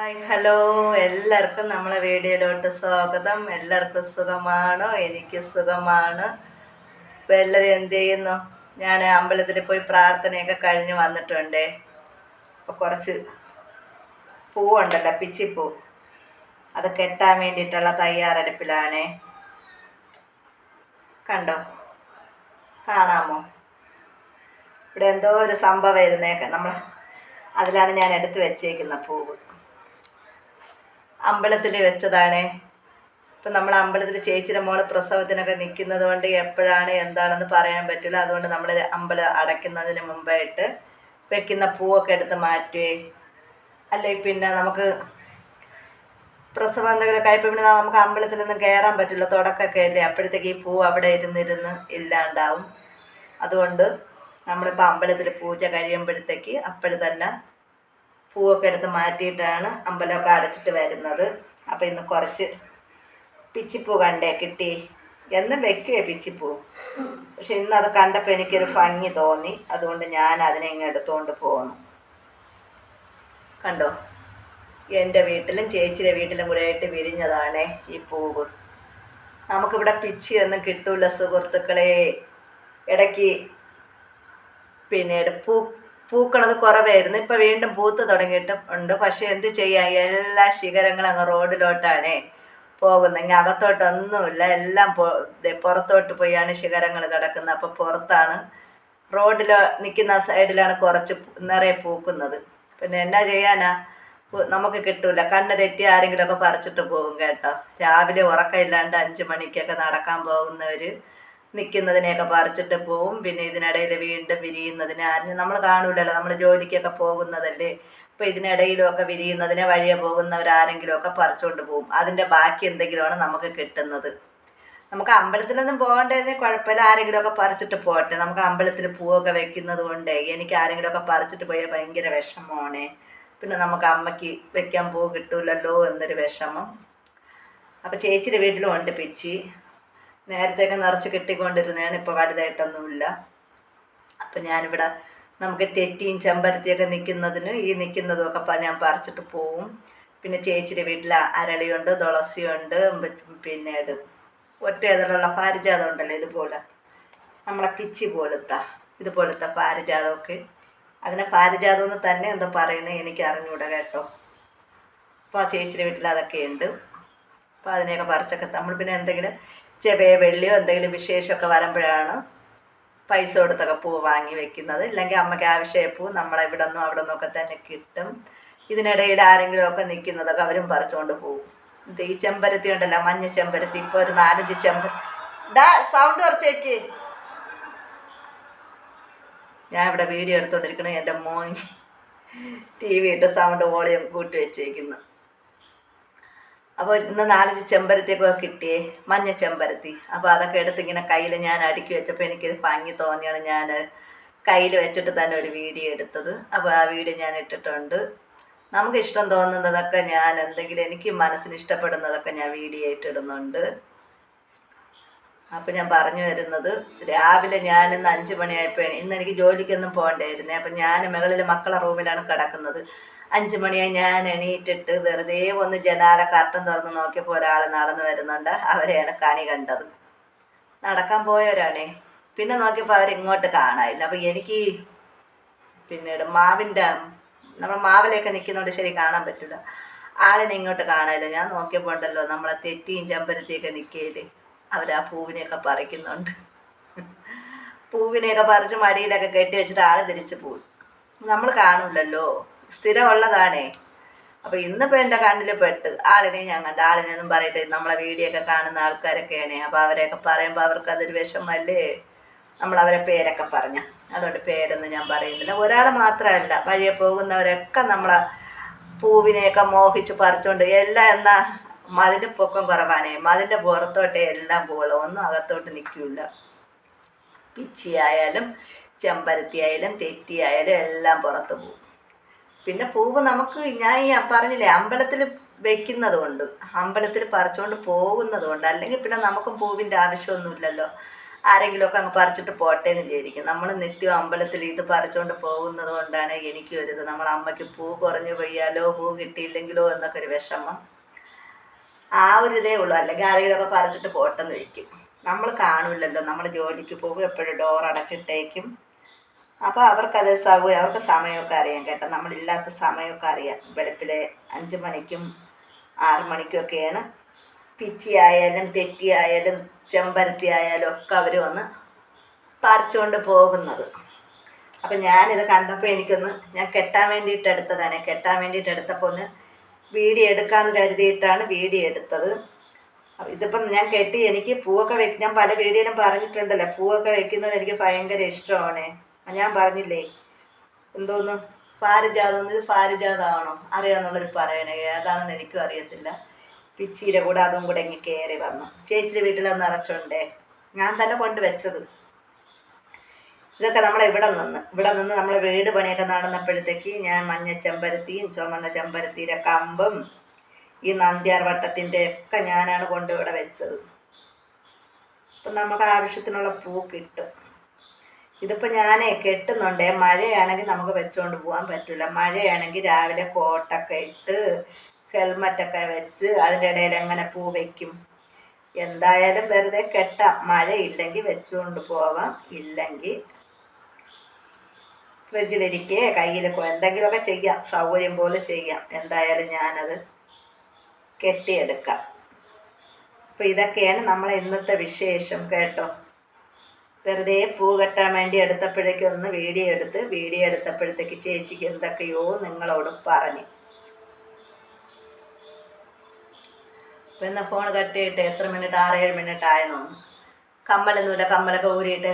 Hi hello എല്ലാവർക്കും നമ്മളെ വീഡിയോയിലോട്ട് സ്വാഗതം. എല്ലാവർക്കും സുഖമാണോ? എനിക്ക് സുഖമാണ്. ഇപ്പം എല്ലാവരും എന്ത് ചെയ്യുന്നു? ഞാൻ അമ്പലത്തിൽ പോയി പ്രാർത്ഥനയൊക്കെ കഴിഞ്ഞ് വന്നിട്ടുണ്ടേ. അപ്പോൾ കുറച്ച് പൂവുണ്ടല്ലോ പിച്ചിപ്പൂ. അത് കെട്ടാൻ വേണ്ടിയിട്ടുള്ള തയ്യാറെടുപ്പിലാണേ. കണ്ടോ? കാണാമോ? ഇവിടെ എന്തോ ഒരു സംഭവം ഇരുന്നേക്കെ നമ്മൾ അതിലാണ് ഞാൻ എടുത്ത് വെച്ചേക്കുന്ന പൂവ്. അമ്പലത്തിൽ വെച്ചതാണ്. ഇപ്പം നമ്മൾ അമ്പലത്തിൽ ചേച്ചിയുടെ മോൾ പ്രസവത്തിനൊക്കെ നിൽക്കുന്നത് കൊണ്ട് എപ്പോഴാണ് എന്താണെന്ന് പറയാൻ പറ്റില്ല. അതുകൊണ്ട് നമ്മൾ അമ്പലം അടയ്ക്കുന്നതിന് മുമ്പായിട്ട് വെക്കുന്ന പൂവൊക്കെ എടുത്ത് മാറ്റുവേ. അല്ലെ പിന്നെ നമുക്ക് പ്രസവം എന്തെങ്കിലും കഴിപ്പം പിന്നെ നമുക്ക് അമ്പലത്തിലൊന്നും കയറാൻ പറ്റില്ല. തുടക്കമൊക്കെ അല്ലേ അപ്പോഴത്തേക്ക് ഈ പൂ അവിടെ ഇരുന്നിരുന്ന് ഇല്ലാണ്ടാവും. അതുകൊണ്ട് നമ്മളിപ്പോൾ അമ്പലത്തിൽ പൂജ കഴിയുമ്പോഴത്തേക്ക് അപ്പോഴ് തന്നെ പൂവൊക്കെ എടുത്ത് മാറ്റിയിട്ടാണ് അമ്പലമൊക്കെ അടച്ചിട്ട് വരുന്നത്. അപ്പോൾ ഇന്ന് കുറച്ച് പിച്ചിപ്പൂ കണ്ടേ കിട്ടി. എന്നും വെക്കുകയെ പിച്ചിപ്പൂ. പക്ഷെ ഇന്ന് അത് കണ്ടപ്പോൾ എനിക്കൊരു ഭംഗി തോന്നി. അതുകൊണ്ട് ഞാൻ അതിനെ ഇങ്ങ് എടുത്തുകൊണ്ട് പോന്നു. കണ്ടോ? എന്റെ വീട്ടിലും ചേച്ചിയുടെ വീട്ടിലും കൂടെ ആയിട്ട് വിരിഞ്ഞതാണേ ഈ പൂവ്. നമുക്കിവിടെ പിച്ചി ഒന്നും കിട്ടൂല സുഹൃത്തുക്കളെ. ഇടയ്ക്ക് പിന്നീട് പൂ പൂക്കണത് കുറവായിരുന്നു. ഇപ്പം വീണ്ടും പൂത്ത് തുടങ്ങിയിട്ടും ഉണ്ട്. പക്ഷെ എന്ത് ചെയ്യാം? എല്ലാ ശിഖരങ്ങളും അങ്ങ് റോഡിലോട്ടാണ് പോകുന്നത് ഇങ്ങനെ അകത്തോട്ടൊന്നുമില്ല. എല്ലാം പുറത്തോട്ട് പോയാണ് ശിഖരങ്ങൾ കിടക്കുന്നത്. അപ്പോൾ പുറത്താണ് റോഡിൽ നിൽക്കുന്ന സൈഡിലാണ് കുറച്ച് നിറയെ പൂക്കുന്നത്. പിന്നെ എന്നാ ചെയ്യാനാ? നമുക്ക് കിട്ടൂല. കണ്ണ് തെറ്റി ആരെങ്കിലുമൊക്കെ പറിച്ചിട്ട് പോകും കേട്ടോ. രാവിലെ ഉറക്കമില്ലാണ്ട് അഞ്ച് മണിക്കൊക്കെ നടക്കാൻ പോകുന്നവർ നിൽക്കുന്നതിനെയൊക്കെ പറിച്ചിട്ട് പോവും. പിന്നെ ഇതിനിടയിൽ വീണ്ടും വിരിയുന്നതിനെ ആരും നമ്മൾ കാണൂലല്ലോ നമ്മൾ ജോലിക്കൊക്കെ പോകുന്നതല്ലേ? അപ്പോൾ ഇതിനിടയിലുമൊക്കെ വിരിയുന്നതിനെ വഴിയെ പോകുന്നവരാരെങ്കിലുമൊക്കെ പറിച്ചുകൊണ്ട് പോകും അതിന്റെ ബാക്കി എന്തെങ്കിലുമാണ് നമുക്ക് കിട്ടുന്നത്. നമുക്ക് അമ്പലത്തിലൊന്നും പോകണ്ടായിരുന്നെങ്കിൽ കുഴപ്പമില്ല. ആരെങ്കിലുമൊക്കെ പറിച്ചിട്ട് പോട്ടെ നമുക്ക് അമ്പലത്തിൽ പൂവൊക്കെ വെക്കുന്നത് കൊണ്ട് എനിക്ക് ആരെങ്കിലുമൊക്കെ പറിച്ചിട്ട് പോയാൽ ഭയങ്കര വിഷമമാണ്. പിന്നെ നമുക്ക് അമ്മയ്ക്ക് വെക്കാൻ പൂ കിട്ടൂലല്ലോ എന്നൊരു വിഷമം. അപ്പോൾ ചേച്ചിയുടെ വീട്ടിലും ഉണ്ട് പിച്ചി. നേരത്തെയൊക്കെ നിറച്ച് കെട്ടിക്കൊണ്ടിരുന്നതാണ് ഇപ്പോൾ വലുതായിട്ടൊന്നുമില്ല. അപ്പം ഞാനിവിടെ നമുക്ക് തെറ്റിയും ചെമ്പരത്തിയൊക്കെ നിൽക്കുന്നതിന് ഈ നിൽക്കുന്നതുമൊക്കെ ഒക്കെ ഞാൻ പറിച്ചിട്ട് പോവും. പിന്നെ ചേച്ചിയുടെ വീട്ടിൽ അരളിയുണ്ട് തുളസിയുണ്ട് പിന്നെ ഇത് ഒറ്റ ഇതിലുള്ള പാരിജാതം ഉണ്ടല്ലോ ഇതുപോലെ. നമ്മളെ പിച്ചി പോലത്തെ ഇതുപോലത്തെ പാരിജാതമൊക്കെ. അതിനെ പാരിജാതം എന്ന് തന്നെ എന്താ പറയുന്നത് എനിക്ക് അറിഞ്ഞൂടെ കേട്ടോ. അപ്പോൾ ആ ചേച്ചിയുടെ വീട്ടിൽ അതൊക്കെ ഉണ്ട് അപ്പോൾ അതിനെയൊക്കെ പറിച്ചൊക്കെ നമ്മൾ പിന്നെ എന്തെങ്കിലും ചെറിയ വെള്ളിയോ എന്തെങ്കിലും വിശേഷമൊക്കെ വരുമ്പോഴാണ് പൈസ കൊടുത്തൊക്കെ പൂ വാങ്ങി വെക്കുന്നത്. ഇല്ലെങ്കിൽ അമ്മയ്ക്ക് ആവശ്യമായ പൂ നമ്മളെ ഇവിടെ നിന്നും അവിടെ നിന്നൊക്കെ തന്നെ കിട്ടും. ഇതിനിടയിൽ ആരെങ്കിലുമൊക്കെ നിൽക്കുന്നതൊക്കെ അവരും പറിച്ചുകൊണ്ട് പോകും. ഇത് ഈ ചെമ്പരത്തി ഉണ്ടല്ലോ മഞ്ഞ ചെമ്പരത്തി. ഇപ്പോൾ ഒരു നാലഞ്ച് ചെമ്പരത്തി ഡാ സൗണ്ട് കുറച്ചേക്ക് ഞാൻ ഇവിടെ വീഡിയോ എടുത്തുകൊണ്ടിരിക്കണേ എന്റെ മോൻ ടി വി ഇട്ട് സൗണ്ട് വോളിയം കൂട്ടി വെച്ചേക്കുന്നു. അപ്പോൾ ഇന്ന് നാലഞ്ച് ചെമ്പരത്തിയൊക്കെ കിട്ടിയേ മഞ്ഞ ചെമ്പരത്തി. അപ്പോൾ അതൊക്കെ എടുത്ത് ഇങ്ങനെ കയ്യിൽ ഞാൻ അടുക്കി വെച്ചപ്പോൾ എനിക്കൊരു ഭംഗി തോന്നിയാണ് ഞാൻ കയ്യിൽ വെച്ചിട്ട് തന്നെ ഒരു വീഡിയോ എടുത്തത്. അപ്പോൾ ആ വീഡിയോ ഞാൻ ഇട്ടിട്ടുണ്ട്. നമുക്ക് ഇഷ്ടം തോന്നുന്നതൊക്കെ ഞാൻ എന്തെങ്കിലും എനിക്ക് മനസ്സിന് ഇഷ്ടപ്പെടുന്നതൊക്കെ ഞാൻ വീഡിയോ ഇട്ടിടുന്നുണ്ട് ഇടുന്നുണ്ട്. അപ്പം ഞാൻ പറഞ്ഞു വരുന്നത് രാവിലെ ഞാൻ ഇന്ന് അഞ്ച് മണിയായപ്പോൾ ഇന്ന് എനിക്ക് ജോലിക്കൊന്നും പോകണ്ടായിരുന്നേ. അപ്പം ഞാൻ മകളിൽ മക്കളെ റൂമിലാണ് കിടക്കുന്നത്. അഞ്ച് മണിയായി ഞാൻ എണീറ്റിട്ട് വെറുതെ ഒന്ന് ജനാല കർട്ടൻ തുറന്ന് നോക്കിയപ്പോൾ ഒരാൾ നടന്നു വരുന്നുണ്ട്. അവരെയാണ് കണി കണ്ടത്. നടക്കാൻ പോയവരാണേ. പിന്നെ നോക്കിയപ്പോൾ അവരിങ്ങോട്ട് കാണാനില്ല. അപ്പോൾ എനിക്ക് പിന്നീട് മാവിന്റെ നമ്മൾ മാവിലൊക്കെ നിൽക്കുന്നോണ്ട് ശരി കാണാൻ പറ്റില്ല ആളിനെ ഇങ്ങോട്ട് കാണാനില്ല. ഞാൻ നോക്കിയപ്പോൾ ഉണ്ടല്ലോ നമ്മളെ തെറ്റിയും ചെമ്പരത്തിയൊക്കെ നിൽക്കയില്ലേ അവരാ പൂവിനെയൊക്കെ പറിക്കുന്നുണ്ട്. പൂവിനെയൊക്കെ പറിച്ച് മടിയിലൊക്കെ കെട്ടി വെച്ചിട്ട് ആൾ തിരിച്ചു പോയി. നമ്മൾ കാണൂലല്ലോ. സ്ഥിരമുള്ളതാണേ. അപ്പോൾ ഇന്നിപ്പോൾ എന്റെ കണ്ണിൽ പെട്ട് ആളിനെ ഞാൻ കണ്ട് ആളിനെന്നും പറയട്ടെ നമ്മളെ വീഡിയോ ഒക്കെ കാണുന്ന ആൾക്കാരൊക്കെയാണ്. അപ്പോൾ അവരെയൊക്കെ പറയുമ്പോൾ അവർക്ക് അതൊരു വിഷമല്ലേ? നമ്മൾ അവരെ പേരൊക്കെ പറഞ്ഞ. അതുകൊണ്ട് പേരൊന്നും ഞാൻ പറയുന്നില്ല. ഒരാൾ മാത്രമല്ല വഴിയെ പോകുന്നവരൊക്കെ നമ്മളെ പൂവിനെയൊക്കെ മോഹിച്ച് പറിച്ചുകൊണ്ട് എല്ലാം എന്നാ മതിന്റെ പൊക്കം കുറവാണേ. മതിന്റെ പുറത്തോട്ടേ എല്ലാം പോകുള്ളൂ ഒന്നും അകത്തോട്ട് നിൽക്കില്ല പിച്ചിയായാലും ചെമ്പരത്തി ആയാലും തെറ്റിയായാലും എല്ലാം പുറത്ത് പോകും. പിന്നെ പൂവ് നമുക്ക് ഞാൻ ഈ പറഞ്ഞില്ലേ അമ്പലത്തിൽ വെക്കുന്നത് കൊണ്ട് അമ്പലത്തിൽ പറിച്ചുകൊണ്ട് പോകുന്നത് കൊണ്ട് അല്ലെങ്കിൽ പിന്നെ നമുക്കും പൂവിന്റെ ആവശ്യമൊന്നുമില്ലല്ലോ. ആരെങ്കിലുമൊക്കെ അങ്ങ് പറിച്ചിട്ട് പോട്ടെ എന്ന് വിചാരിക്കും. നമ്മൾ നിത്യം അമ്പലത്തിൽ ഇത് പറിച്ചുകൊണ്ട് പോകുന്നത് കൊണ്ടാണ് എനിക്കും ഒരു ഇത് നമ്മൾ അമ്മയ്ക്ക് പൂ കുറഞ്ഞു പോയാലോ പൂ കിട്ടിയില്ലെങ്കിലോ എന്നൊക്കെ ഒരു വിഷമം. ആ ഒരു ഇതേ ഉള്ളൂ. അല്ലെങ്കിൽ ആരെങ്കിലുമൊക്കെ പറിച്ചിട്ട് പോട്ടെന്ന് വെക്കും നമ്മൾ കാണില്ലല്ലോ. നമ്മൾ ജോലിക്ക് പോകും എപ്പോഴും ഡോർ അടച്ചിട്ടേക്കും. അപ്പോൾ അവർക്കത് സൗകര്യം അവർക്ക് സമയമൊക്കെ അറിയാം കേട്ടോ. നമ്മളില്ലാത്ത സമയമൊക്കെ അറിയാം. വെളുപ്പിലെ അഞ്ച് മണിക്കും ആറ് മണിക്കൊക്കെയാണ് പിച്ചി ആയാലും തെറ്റി ആയാലും ചെമ്പരത്തി ആയാലും ഒക്കെ അവർ വന്ന് പറിച്ചുകൊണ്ട് പോകുന്നത്. അപ്പം ഞാനിത് കണ്ടപ്പോൾ എനിക്കൊന്ന് ഞാൻ കെട്ടാൻ വേണ്ടിയിട്ട് എടുത്തതാണ്. കെട്ടാൻ വേണ്ടിയിട്ട് എടുത്തപ്പോൾ ഒന്ന് വീഡിയോ എടുക്കാമെന്ന് കരുതിയിട്ടാണ് വീഡിയോ എടുത്തത്. ഇതിപ്പം ഞാൻ കെട്ടി എനിക്ക് പൂവൊക്കെ വെക്ക് ഞാൻ പല വീഡിയോയിലും പറഞ്ഞിട്ടുണ്ടല്ലോ. പൂവൊക്കെ വെക്കുന്നത് എനിക്ക് ഭയങ്കര ഇഷ്ടമാണ്. ഞാൻ പറഞ്ഞില്ലേ എന്തോന്ന്? പാരിജാതം ഇത് പാരിജാതമാണോ അറിയാന്നുള്ളൊരു പറയണേ ഏതാണെന്ന് എനിക്കും അറിയത്തില്ല. പിച്ചീരെ കൂടെ അതും കൂടെ ഇങ്ങ് കയറി വന്നു. ചേച്ചിയുടെ വീട്ടിൽ അന്ന് നിറച്ചുണ്ടേ ഞാൻ തന്നെ കൊണ്ട് വെച്ചത്. ഇതൊക്കെ നമ്മൾ ഇവിടെ നിന്ന് ഇവിടെ നിന്ന് നമ്മളെ വീട് പണിയൊക്കെ നടന്നപ്പോഴത്തേക്ക് ഞാൻ മഞ്ഞ ചെമ്പരത്തിയും ചുമന്ന ചെമ്പരത്തിയുടെ കമ്പും ഈ നന്ദ്യാർ വട്ടത്തിന്റെ ഒക്കെ ഞാനാണ് കൊണ്ട് ഇവിടെ വെച്ചത്. അപ്പം നമുക്ക് ആവശ്യത്തിനുള്ള പൂ കിട്ടും. ഇതിപ്പോൾ ഞാനേ കെട്ടുന്നുണ്ടേ. മഴയാണെങ്കിൽ നമുക്ക് വെച്ചുകൊണ്ട് പോകാൻ പറ്റില്ല മഴയാണെങ്കിൽ രാവിലെ കോട്ടൊക്കെ ഇട്ട് ഹെൽമറ്റൊക്കെ വെച്ച് അതിന്റെ ഇടയിൽ എങ്ങനെ പൂ വയ്ക്കും എന്തായാലും വെറുതെ കെട്ടാം. മഴയില്ലെങ്കിൽ വെച്ചുകൊണ്ട് പോവാം. ഇല്ലെങ്കിൽ ഫ്രിഡ്ജിലിരിക്കേ കയ്യിൽ എന്തെങ്കിലുമൊക്കെ ചെയ്യാം. സൗകര്യം പോലെ ചെയ്യാം. എന്തായാലും ഞാനത് കെട്ടിയെടുക്കാം. അപ്പോൾ ഇതൊക്കെയാണ് നമ്മളെ ഇന്നത്തെ വിശേഷം കേട്ടോ. വെറുതെ പൂ കെട്ടാൻ വേണ്ടി എടുത്തപ്പോഴേക്കും ഒന്ന് വീഡിയോ എടുത്ത് വീഡിയോ എടുത്തപ്പോഴത്തേക്ക് ചേച്ചിക്ക് എന്തൊക്കെയോ നിങ്ങളോട് പറഞ്ഞു. ഇപ്പൊ എന്നാൽ ഫോൺ കട്ട് ചെയ്തിട്ട് എത്ര മിനിറ്റ് ആറേഴ് മിനിറ്റ് ആയെന്നോ? കമ്മലൊന്നുമില്ല കമ്മലൊക്കെ ഊരിയിട്ട്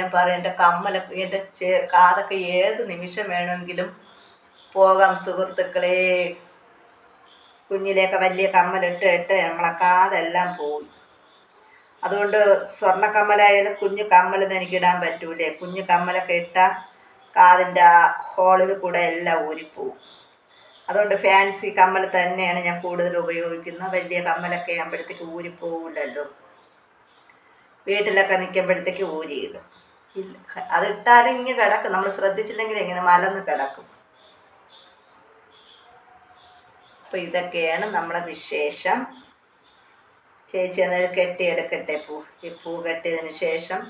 ഞാൻ പറയാം എന്റെ കമ്മലൊക്കെ എന്റെ ചേ കാതൊക്കെ ഏത് നിമിഷം വേണമെങ്കിലും പോകാം സുഹൃത്തുക്കളെ. കുഞ്ഞിലേക്ക് വലിയ കമ്മലിട്ട് ഇട്ട് നമ്മളെ കാതെല്ലാം പോയി. അതുകൊണ്ട് സ്വർണ കമ്മലായാലും കുഞ്ഞു കമ്മലൊന്നും എനിക്ക് ഇടാൻ പറ്റൂലേ. കുഞ്ഞു കമ്മലൊക്കെ ഇട്ട കാതിന്റെ ആ ഹോളിൽ കൂടെ എല്ലാം ഊരിപ്പോവും. അതുകൊണ്ട് ഫാൻസി കമ്മൽ തന്നെയാണ് ഞാൻ കൂടുതൽ ഉപയോഗിക്കുന്നത്. വലിയ കമ്മലൊക്കെ ആകുമ്പോഴത്തേക്ക് ഊരിപ്പോവില്ലല്ലോ വീട്ടിലൊക്കെ നിൽക്കുമ്പോഴത്തേക്ക് ഊരിയിടും. ഇല്ല അതിട്ടാലും ഇങ്ങനെ കിടക്കും. നമ്മൾ ശ്രദ്ധിച്ചില്ലെങ്കിൽ ഇങ്ങനെ മലന്ന് കിടക്കും. അപ്പോൾ ഇതൊക്കെയാണ് നമ്മുടെ വിശേഷം. ചേച്ചി എന്നാൽ കെട്ടിയെടുക്കട്ടെ പൂ. ഈ പൂ കെട്ടിയതിന് ശേഷം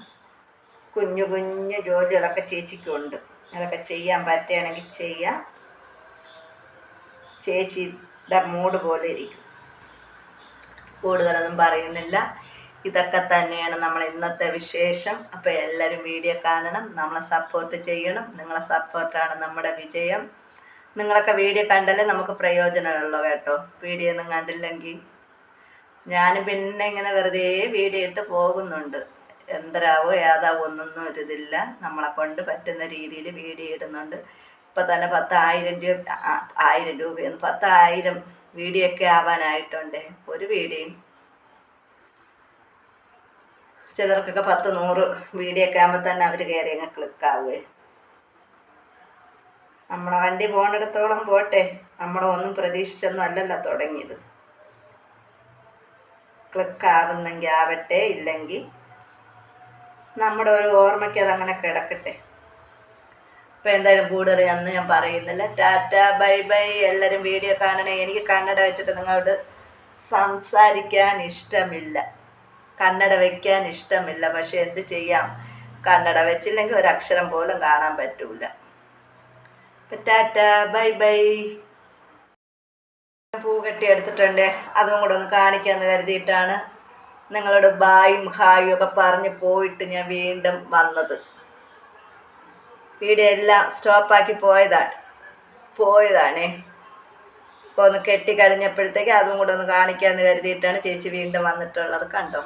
കുഞ്ഞു കുഞ്ഞു ജോലികളൊക്കെ ചേച്ചിക്കുണ്ട്. അതൊക്കെ ചെയ്യാൻ പറ്റുകയാണെങ്കിൽ ചെയ്യാം. ചേച്ചിയുടെ മൂഡ് പോലെ ഇരിക്കും. കൂടുതലൊന്നും പറയുന്നില്ല. ഇതൊക്കെ തന്നെയാണ് നമ്മൾ ഇന്നത്തെ വിശേഷം. അപ്പോൾ എല്ലാവരും വീഡിയോ കാണണം. നമ്മളെ സപ്പോർട്ട് ചെയ്യണം. നിങ്ങളെ സപ്പോർട്ടാണ് നമ്മുടെ വിജയം. നിങ്ങളൊക്കെ വീഡിയോ കണ്ടല്ലേ നമുക്ക് പ്രയോജനമുള്ളൂ കേട്ടോ. വീഡിയോ ഒന്നും കണ്ടില്ലെങ്കിൽ ഞാൻ പിന്നെ ഇങ്ങനെ വെറുതെ വീഡിയോ ഇട്ട് പോകുന്നുണ്ട്. എന്തരാവോ ഏതാവോ ഒന്നൊന്നും ഇതില്ല. നമ്മളെ കൊണ്ട് പറ്റുന്ന രീതിയിൽ വീഡിയോ ഇടുന്നുണ്ട്. ഇപ്പം തന്നെ പത്തായിരം രൂപ ആയിരം രൂപയൊന്നും പത്തായിരം വീഡിയോ ഒക്കെ ആവാനായിട്ടുണ്ട്. ഒരു വീഡിയോയും ചിലർക്കൊക്കെ പത്ത് നൂറ് വീഡിയോ ഒക്കെ ആകുമ്പോൾ തന്നെ അവർ കയറി അങ്ങ് ക്ലിക്കാവുകയെ നമ്മളെ വണ്ടി പോണിടത്തോളം പോട്ടെ. നമ്മളെ ഒന്നും പ്രതീക്ഷിച്ചൊന്നും അല്ലല്ലോ തുടങ്ങിയത്. ക്ലിക്ക് ആവുന്നെങ്കിൽ ആവട്ടെ ഇല്ലെങ്കിൽ നമ്മുടെ ഒരു ഓർമ്മയ്ക്ക് അതങ്ങനെ കിടക്കട്ടെ. അപ്പോൾ എന്തായാലും കൂടുതൽ അന്ന് ഞാൻ പറയുന്നില്ല. Tata bye bye. എല്ലാവരും വീഡിയോ കാണണേ. എനിക്ക് കന്നഡ വെച്ചിട്ട് നിങ്ങളോട് സംസാരിക്കാൻ ഇഷ്ടമില്ല. കന്നഡ വയ്ക്കാൻ ഇഷ്ടമില്ല. പക്ഷെ എന്ത് ചെയ്യാം? കന്നഡ വെച്ചില്ലെങ്കിൽ ഒരു അക്ഷരം പോലും കാണാൻ പറ്റൂല. Tata bye bye. എടുത്തിട്ടുണ്ട്. അതും കൂടെ ഒന്ന് കാണിക്കാമെന്ന് കരുതിയിട്ടാണ് നിങ്ങളോട് ബായും ഹായും ഒക്കെ പറഞ്ഞ് പോയിട്ട് ഞാൻ വീണ്ടും വന്നത്. വീഡിയോ എല്ലാം സ്റ്റോപ്പാക്കി പോയതാണ്. പോയതാണേ. അപ്പോൾ ഒന്ന് കെട്ടി കഴിഞ്ഞപ്പോഴത്തേക്ക് അതും കൂടെ ഒന്ന് കാണിക്കാമെന്ന് കരുതിയിട്ടാണ് ചേച്ചി വീണ്ടും വന്നിട്ടുള്ളത്. കണ്ടോ?